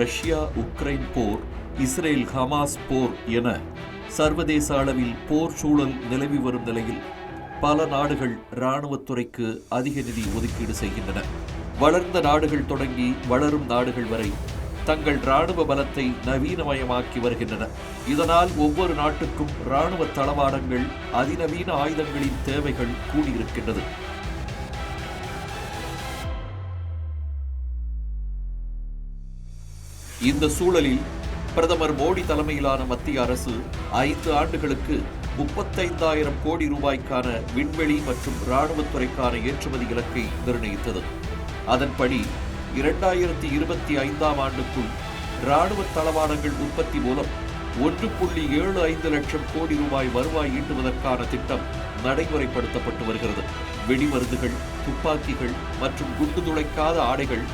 Russia Ukraine போர் Israel Hamas போர் என சர்வதேச அளவில் போர் சூழல் நிலவி வரும் நிலையில் பல நாடுகள் இராணுவத்துறைக்கு அதிக நிதி ஒதுக்கீடு செய்கின்றன. வளர்ந்த நாடுகள் தொடங்கி வளரும் நாடுகள் வரை தங்கள் இராணுவ பலத்தை நவீனமயமாக்கி வருகின்றன. இதனால் ஒவ்வொரு நாட்டுக்கும் இராணுவ தளவாடங்கள் அதிநவீன ஆயுதங்களின் தேவைகள் கூடியிருக்கின்றது. இந்த சூழலில் பிரதமர் மோடி தலைமையிலான மத்திய அரசு ஐந்து ஆண்டுகளுக்கு முப்பத்தைந்தாயிரம் கோடி ரூபாய்க்கான விண்வெளி மற்றும் இராணுவத்துறைக்கான ஏற்றுமதி இலக்கை நிர்ணயித்தது. அதன்படி இரண்டாயிரத்தி இருபத்தி ஐந்தாம் ஆண்டுக்குள் இராணுவ தளவாடங்கள் உற்பத்தி மூலம் ஒன்று புள்ளி ஏழு ஐந்து லட்சம் கோடி ரூபாய் வருவாய் ஈட்டுவதற்கான திட்டம் நடைமுறைப்படுத்தப்பட்டு வருகிறது. வெடிமருந்துகள் துப்பாக்கிகள் மற்றும் குண்டு துளைக்காத ஆடைகள்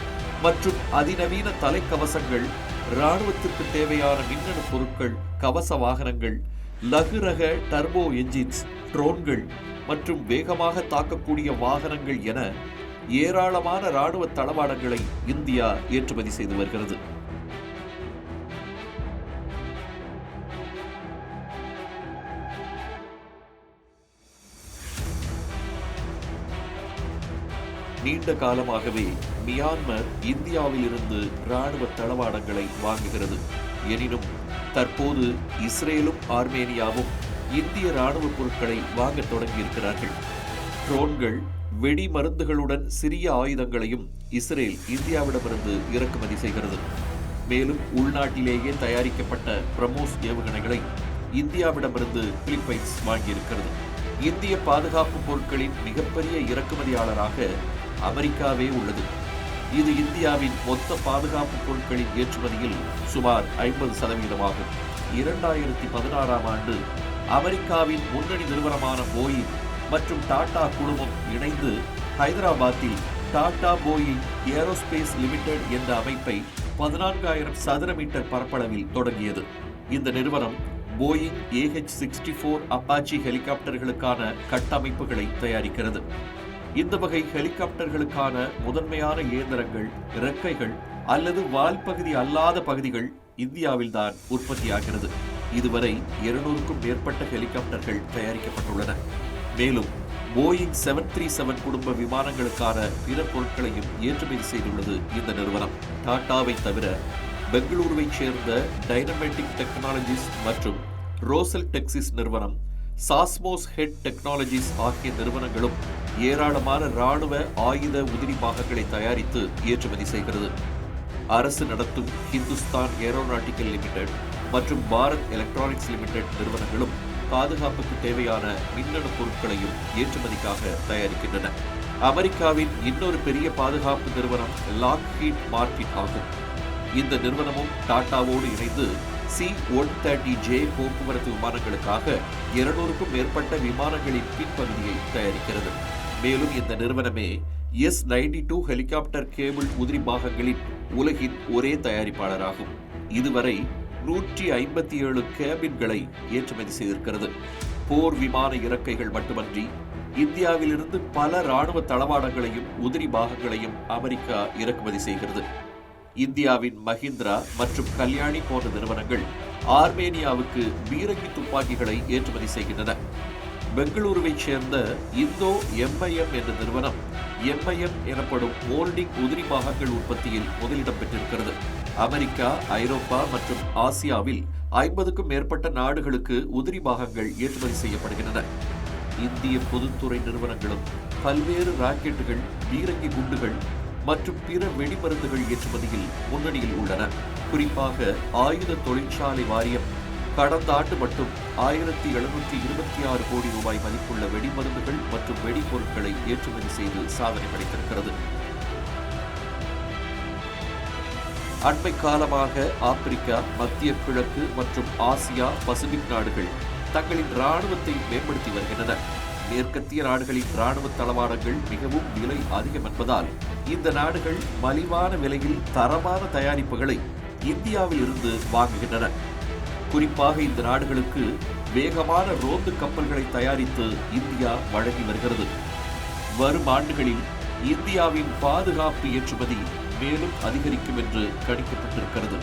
மற்றும் அதிநவீன தலைக்கவசங்கள் இராணுவத்திற்கு தேவையான மின்னணு பொருட்கள் கவச வாகனங்கள் லகு ரக டர்போ என்ஜின்ஸ் ட்ரோன்கள் மற்றும் வேகமாக தாக்கக்கூடிய வாகனங்கள் என ஏராளமான இராணுவ தளவாடங்களை இந்தியா ஏற்றுமதி செய்து வருகிறது. நீண்ட காலமாகவே மியான்மர் இந்தியாவிலிருந்து இராணுவ தளவாடங்களை வாங்குகிறது. எனினும் தற்போது இஸ்ரேலும் ஆர்மேனியாவும் இந்திய இராணுவ பொருட்களை வாங்கத் தொடங்கியிருக்கிறார்கள். ட்ரோன்கள் வெடி மருந்துகளுடன் சிறிய ஆயுதங்களையும் இஸ்ரேல் இந்தியாவிடமிருந்து இறக்குமதி செய்கிறது. மேலும் உள்நாட்டிலேயே தயாரிக்கப்பட்ட பிரமோஸ் ஏவுகணைகளை இந்தியாவிடமிருந்து பிலிப்பைன்ஸ் வாங்கியிருக்கிறது. இந்திய பாதுகாப்பு பொருட்களின் மிகப்பெரிய இறக்குமதியாளராக அமெரிக்காவே உள்ளது. இது இந்தியாவின் மொத்த பாதுகாப்பு பொருட்களின் ஏற்றுமதியில் சுமார் ஐம்பது சதவீதமாகும். இரண்டாயிரத்தி பதினாறாம் ஆண்டு அமெரிக்காவின் முன்னணி நிறுவனமான போயிங் மற்றும் டாடா குழுமம் இணைந்து ஹைதராபாத்தில் டாடா போயிங் ஏரோஸ்பேஸ் லிமிடெட் என்ற அமைப்பை பதினான்காயிரம் சதுர மீட்டர் பரப்பளவில் தொடங்கியது. இந்த நிறுவனம் Boeing AH sixty four Apache ஹெலிகாப்டர்களுக்கான கட்டமைப்புகளை தயாரிக்கிறது. இந்த வகை ஹெலிகாப்டர்களுக்கான முதன்மையான இயந்திரங்கள் இறக்கைகள் அல்லது வால் பகுதி அல்லாத பகுதிகள் இந்தியாவில்தான் உற்பத்தியாகிறது. இதுவரை இருநூறுக்கும் மேற்பட்ட ஹெலிகாப்டர்கள் தயாரிக்கப்பட்டுள்ளன. மேலும் போயிங் செவன் த்ரீ செவன் குடும்ப விமானங்களுக்கான பிற பொருட்களையும் ஏற்றுமதி செய்துள்ளது இந்த நிறுவனம். டாடாவை தவிர பெங்களூருவைச் சேர்ந்த டைனமேட்டிக் டெக்னாலஜிஸ் மற்றும் ரோசல் டெக்சிஸ் நிறுவனம் சாஸ்மோஸ் ஹெட் டெக்னாலஜிஸ் ஆகிய நிறுவனங்களும் ஏராளமான இராணுவ ஆயுத உதிரி பாகங்களை தயாரித்து ஏற்றுமதி செய்கிறது. அரசு நடத்தும் ஹிந்துஸ்தான் ஏரோநாட்டிக்கல் லிமிடெட் மற்றும் பாரத் எலக்ட்ரானிக்ஸ் லிமிடெட் நிறுவனங்களும் பாதுகாப்புக்கு தேவையான மின்னணு பொருட்களையும் ஏற்றுமதிக்காக தயாரிக்கின்றன. அமெரிக்காவின் இன்னொரு பெரிய பாதுகாப்பு நிறுவனம் லாக்ஹீட் மார்டின் ஆகும். இந்த நிறுவனமும் டாட்டாவோடு இணைந்து சி ஒன் தேர்ட்டி ஜே போக்குவரத்து விமானங்களுக்காக இருநூறுக்கும் மேற்பட்ட விமானங்களின் பின்பகுதியை தயாரிக்கிறது. மேலும் இந்த நிறுவனமே S ninety two helicopter cable உதிரி பாகங்களின் உலகின் ஒரே தயாரிப்பாளராகும். இதுவரை நூற்றி ஐம்பத்தி ஏழு கேபின்களை ஏற்றுமதி செய்திருக்கிறது. போர் விமான இறக்கைகள் மட்டுமன்றி இந்தியாவிலிருந்து பல ராணுவ தளவாடங்களையும் உதிரி பாகங்களையும் அமெரிக்கா இறக்குமதி செய்கிறது. இந்தியாவின் மஹிந்திரா மற்றும் கல்யாணி போன்ற நிறுவனங்கள் ஆர்மேனியாவுக்கு பீரங்கி துப்பாக்கிகளை ஏற்றுமதி செய்கின்றன. பெங்களூருவைச் சேர்ந்த இந்தோ எம்ஐஎம் என்ற நிறுவனம் எம்ஐஎம் எனப்படும் மோல்டிங் உதிரி பாகங்கள் உற்பத்தியில் முதலிடம் பெற்றிருக்கிறது. அமெரிக்கா ஐரோப்பா மற்றும் ஆசியாவில் ஐம்பதுக்கும் மேற்பட்ட நாடுகளுக்கு உதிரி பாகங்கள் ஏற்றுமதி செய்யப்படுகின்றன. இந்திய பொதுத்துறை நிறுவனங்களும் பல்வேறு ராக்கெட்டுகள் பீரங்கி குண்டுகள் மற்றும் பிற வெடிமருந்துகள் ஏற்றுமதியில் முன்னணியில் உள்ளன. குறிப்பாக ஆயுத தொழிற்சாலை வாரியம் கடந்த ஆண்டு மட்டும் ஆயிரத்தி எழுநூற்றி இருபத்தி ஆறு கோடி ரூபாய் மதிப்புள்ள வெடிமருந்துகள் மற்றும் வெடிபொருட்களை ஏற்றுமதி செய்து சாதனை படைத்திருக்கிறது. அண்மை காலமாக ஆப்பிரிக்கா மத்திய கிழக்கு மற்றும் ஆசியா பசிபிக் நாடுகள் தங்களின் இராணுவத்தை மேம்படுத்தி வருகின்றன. மேற்கத்திய நாடுகளின் இராணுவ தளவாடங்கள் மிகவும் விலை அதிகம் என்பதால் இந்த நாடுகள் மலிவான விலையில் தரமான தயாரிப்புகளை இந்தியாவில் இருந்து வாங்குகின்றன. குறிப்பாக இந்த நாடுகளுக்கு வேகமான ரோந்து கப்பல்களை தயாரித்து இந்தியா வழங்கி வருகிறது. வரும் ஆண்டுகளில் இந்தியாவின் பாதுகாப்பு ஏற்றுமதி மேலும் அதிகரிக்கும் என்று கணிக்கப்பட்டிருக்கிறது.